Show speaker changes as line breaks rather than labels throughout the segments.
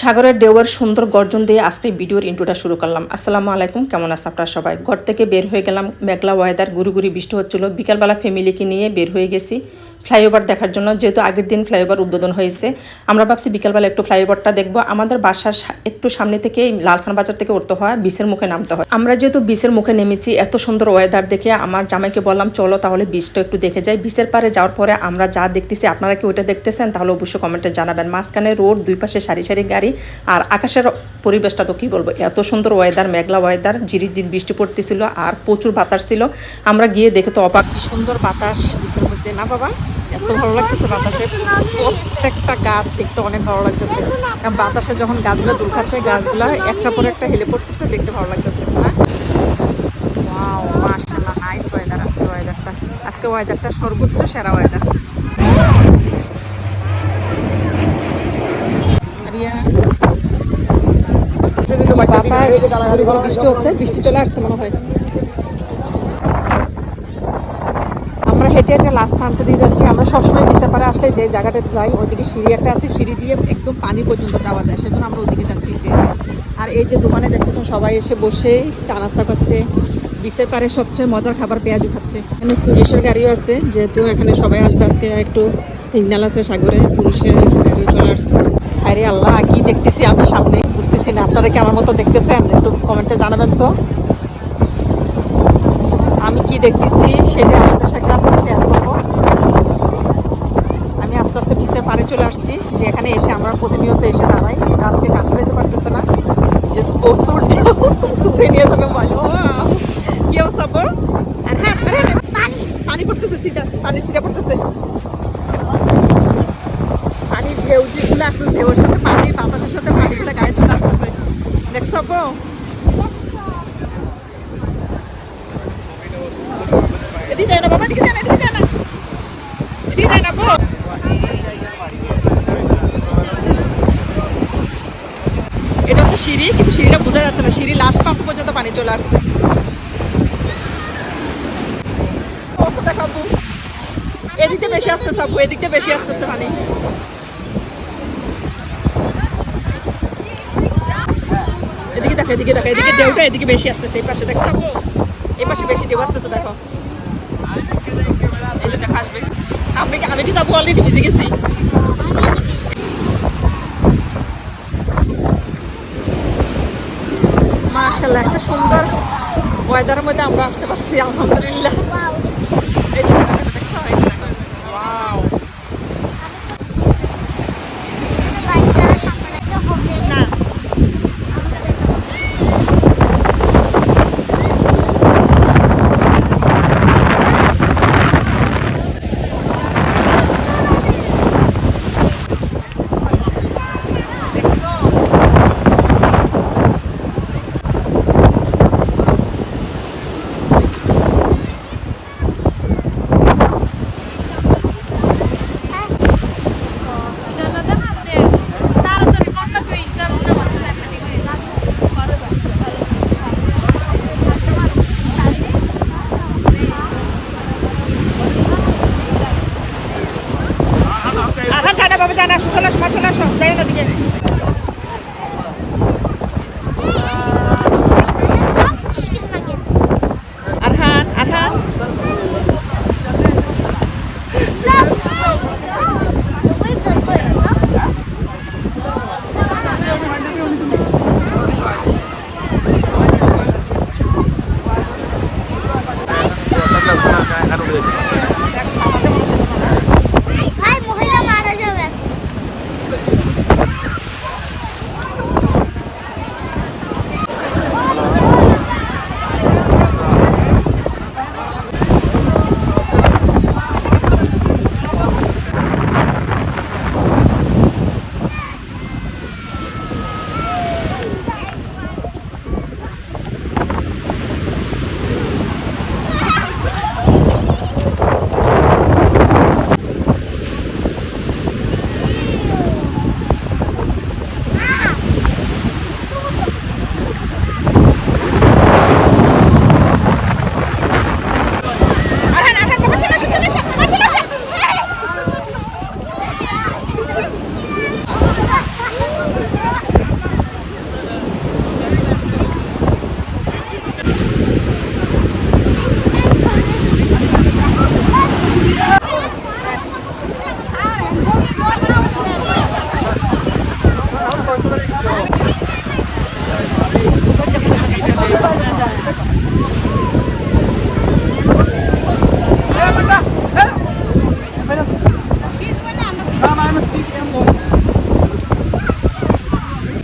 সাগরের ডেওয়ার সুন্দর গর্জন দিয়ে আজকে ভিডিওর ইন্ট্রোটা শুরু করলাম। আসসালামু আলাইকুম, কেমন আছে আপনার সবাই? ঘর থেকে বের হয়ে গেলাম। মেঘলা ওয়েদার গুরুগুরি বৃষ্টি হচ্ছিল। বিকালবেলা ফ্যামিলিকে নিয়ে বের হয়ে গেছি। ফ্লাইওভার দেখার জন্য, যেহেতু আগের দিন ফ্লাইওভার উদ্বোধন হয়েছে। আমরা ভাবছি বিকালবেলা একটু ফ্লাইওভারটা দেখব। আমাদের বাসার একটু সামনে থেকে লালখান বাজার থেকে উঠতে হয়, বিচের মুখে নামতে হয়। আমরা যেহেতু বিচের মুখে নেমেছি, এত সুন্দর ওয়েদার দেখে আমার জামাইকে বললাম, চলো তাহলে বিচটা একটু দেখে যাই। বিচের পারে যাওয়ার পরে আমরা যা দেখতেছি, আপনারা কি ওইটা দেখতেছেন? তাহলে অবশ্যই কমেন্টে জানাবেন। মাঝখানে রোড, দুই পাশে সারি সারি গাড়ি আর আকাশের পরিবেশটা তো কি বলব? এত সুন্দর ওয়েদার মেঘলা ওয়েদার ঝিরির ঝির বৃষ্টি পড়তেছিল আর প্রচুর বাতাস ছিল। আমরা গিয়ে দেখে তো অবাক। সুন্দর বাতাস বিচের মধ্যে, না বাবা? এত ভালো লাগতেছে বাতাসে। প্রত্যেকটা গাছ দেখতে অনেক ভালো লাগতেছে। বাতাসে যখন গাছগুলো দূর খাচ্ছে গাছগুলো একটা পর একটা হেলে পড়তেছে দেখতে ভালো লাগতেছে নাইস ওয়েদার আজকে ওয়েদারটা আজকে ওয়েদারটা সর্বোচ্চ সেরা ওয়েদার বৃষ্টি হচ্ছে বৃষ্টি চলে আসছে মনে হয় আমরা হেঁটে হেঁটে লাস্ট প্রান্ত দিয়ে যাচ্ছি। আমরা সবসময় বিচের পারে আসলে যে জায়গাটা যাই ওইদিকে সিঁড়ি একটা আছে, সিঁড়ি দিয়ে একদম পানি পর্যন্ত যাওয়া যায়। সেজন্য আমরা ওইদিকে যাচ্ছি হেঁটে হেঁটে। আর এই যে দোকানে দেখতেছেন সবাই এসে বসে চা নাস্তা করছে। বিচের পারে সবচেয়ে মজার খাবার পেঁয়াজু খাচ্ছে। এখানে পুলিশের গাড়িও আছে, যেহেতু এখানে সবাই আসবে আজকে, একটু সিগন্যাল আছে সাগরে, পুলিশের গাড়িও চলে আসছে। আরে আল্লাহ, কি দেখতেছি আমি সামনে? বুঝতেছি না, আপনারা কি আমার মতো দেখতেছেন? একটু কমেন্টে জানাবেন তো। আমি কি দেখতেছি সেটা আপনাদের সাথে আজকে শেয়ার করব আমি আস্তে আস্তে বিচের পাড়ে চলে আসছি যে এখানে এসে আমরা প্রতিনিয়ত এসে দাঁড়াই এটা আজকে কাছে যেতে পারতেছে না যেহেতু প্রচুর ঢেউ, তুলে নিয়ে যাবে মজা কি অবস্থা বল আর হ্যাঁ আরে, পানি পড়তেছে সিটা পানির সিটা পড়তেছে পানির ঢেউ যেগুলো আসলে ঢেউর সাথে পানি বাতাসের সাথে পানিগুলো গায়ে চলে আসতেছে দেখছ আপু? এদিকে না বাবা এদিকে না এদিকে যায় না আপু। এটা হচ্ছে সিঁড়ি, কিন্তু সিঁড়িটা বোঝা যাচ্ছে না। সিঁড়ি লাস্ট প্রান্ত পর্যন্ত পানি চলে আসছে। অবস্থা দেখো এদিকে বেশি আসতেছে আপু, এদিকে বেশি আসতেছে পানি। এদিকে দেখো এদিকে দেখো, এদিকে ঢেউটা এদিকে বেশি আসতেছে, এই পাশে দেখছ আপু। এই পাশে বেশি ঢেউ আসতেছে, দেখো। এই যে আমি আমি কিন্তু অলরেডি ভিজে গেছি। মাশাল্লাহ একটা সুন্দর ওয়েদারের মধ্যে আমরা আসতে পারছি আলহামদুলিল্লাহ যে দেখো, দেখছ? এই যে দেখো। Wow! না
তাড়াতাড়ি করটা তুই কারণ আমার তো একটা ডিগ্রি
আহা জানা বাবা জানা চলে আসো মা, চলে আসো যাই না দিকে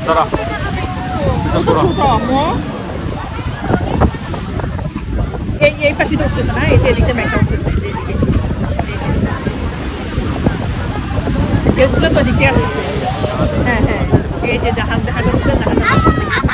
দাঁড়া। এই এই পাশে উঠতেছে না? এই যে এদিকে মেঘটা উঠতেছে এগুলো তো এদিকে। আসতেছে হ্যাঁ হ্যাঁ এই যে জাহাজ দেখা যাচ্ছে, জাহাজ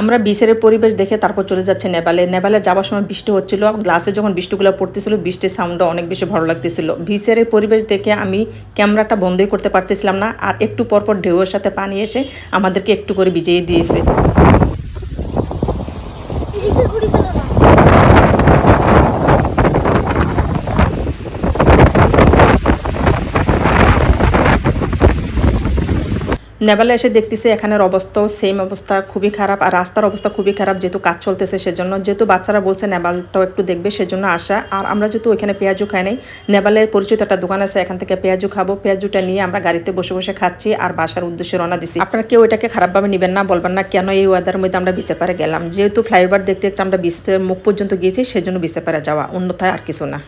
আমরা বিচের পরিবেশ দেখে তারপর চলে যাচ্ছে নেপালে। নেপালে যাওয়ার সময় বৃষ্টি হচ্ছিল, গ্লাসে যখন বৃষ্টিগুলো পড়তেছিল, বৃষ্টির সাউন্ডটা অনেক বেশি ভালো লাগতেছিল। বিচের পরিবেশ দেখে আমি ক্যামেরাটা বন্ধই করতে পারতেছিলাম না, আর একটু পরপর ঢেউয়ের সাথে পানি এসে আমাদেরকে একটু করে ভিজিয়ে দিয়েছে
এদিকে ঘুরি পেল না
নেপালে এসে দেখতেছি এখানের অবস্থাও সেম অবস্থা, খুবই খারাপ। আর রাস্তার অবস্থা খুবই খারাপ, যেহেতু কাজ চলতেছে সেজন্য। যেহেতু বাচ্চারা বলছে নেপালটাও একটু দেখবে, সেজন্য আসা। আর আমরা যেহেতু ওইখানে পেঁয়াজু খাই নাই নেপালে পরিচিত একটা দোকান আছে, এখান থেকে পেঁয়াজু খাব। পেঁয়াজুটা নিয়ে আমরা গাড়িতে বসে বসে খাচ্ছি আর বাসার উদ্দেশ্যে রওনা দিছি। আপনারা কেউ এটাকে খারাপভাবে নেবেন না, বলবেন না কেন এই ওয়েদারের মধ্যে আমরা বিচে পারে গেলাম। যেহেতু ফ্লাইওভার দেখতে দেখতে আমরা বিচের মুখ পর্যন্ত গিয়েছি, সেজন্য বিচে পারে যাওয়া। অন্যথায় আর কিছু না।